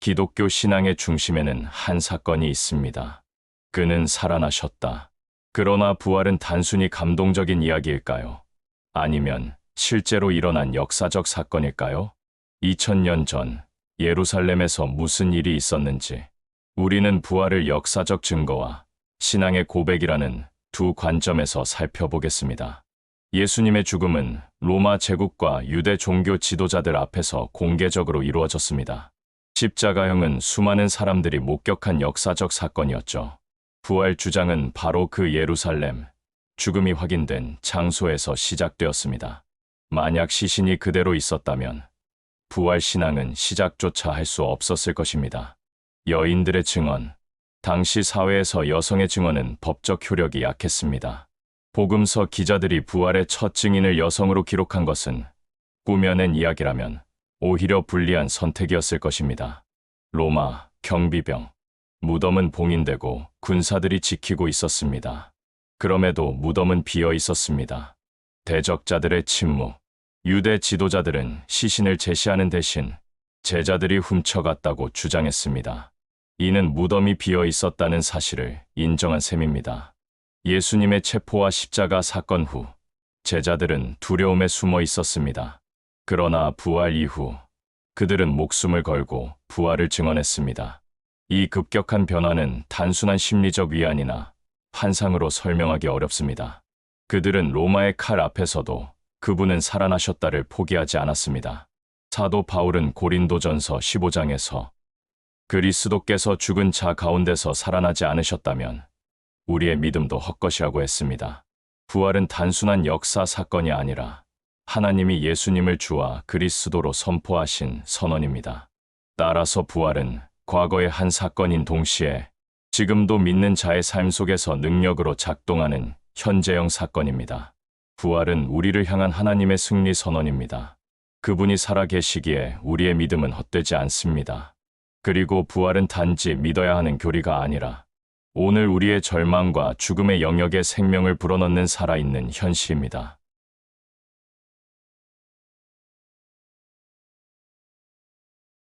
기독교 신앙의 중심에는 한 사건이 있습니다. 그는 살아나셨다. 그러나 부활은 단순히 감동적인 이야기일까요? 아니면 실제로 일어난 역사적 사건일까요? 2000년 전 예루살렘에서 무슨 일이 있었는지 우리는 부활을 역사적 증거와 신앙의 고백이라는 두 관점에서 살펴보겠습니다. 예수님의 죽음은 로마 제국과 유대 종교 지도자들 앞에서 공개적으로 이루어졌습니다. 십자가형은 수많은 사람들이 목격한 역사적 사건이었죠. 부활 주장은 바로 그 예루살렘, 죽음이 확인된 장소에서 시작되었습니다. 만약 시신이 그대로 있었다면 부활 신앙은 시작조차 할 수 없었을 것입니다. 여인들의 증언, 당시 사회에서 여성의 증언은 법적 효력이 약했습니다. 복음서 기자들이 부활의 첫 증인을 여성으로 기록한 것은 꾸며낸 이야기라면 오히려 불리한 선택이었을 것입니다. 로마, 경비병, 무덤은 봉인되고 군사들이 지키고 있었습니다. 그럼에도 무덤은 비어 있었습니다. 대적자들의 침묵, 유대 지도자들은 시신을 제시하는 대신 제자들이 훔쳐갔다고 주장했습니다. 이는 무덤이 비어 있었다는 사실을 인정한 셈입니다. 예수님의 체포와 십자가 사건 후 제자들은 두려움에 숨어 있었습니다. 그러나 부활 이후 그들은 목숨을 걸고 부활을 증언했습니다. 이 급격한 변화는 단순한 심리적 위안이나 환상으로 설명하기 어렵습니다. 그들은 로마의 칼 앞에서도 그분은 살아나셨다를 포기하지 않았습니다. 사도 바울은 고린도전서 15장에서 그리스도께서 죽은 자 가운데서 살아나지 않으셨다면 우리의 믿음도 헛것이라고 했습니다. 부활은 단순한 역사 사건이 아니라 하나님이 예수님을 주와 그리스도로 선포하신 선언입니다. 따라서 부활은 과거의 한 사건인 동시에 지금도 믿는 자의 삶 속에서 능력으로 작동하는 현재형 사건입니다. 부활은 우리를 향한 하나님의 승리 선언입니다. 그분이 살아 계시기에 우리의 믿음은 헛되지 않습니다. 그리고 부활은 단지 믿어야 하는 교리가 아니라 오늘 우리의 절망과 죽음의 영역에 생명을 불어넣는 살아있는 현시입니다.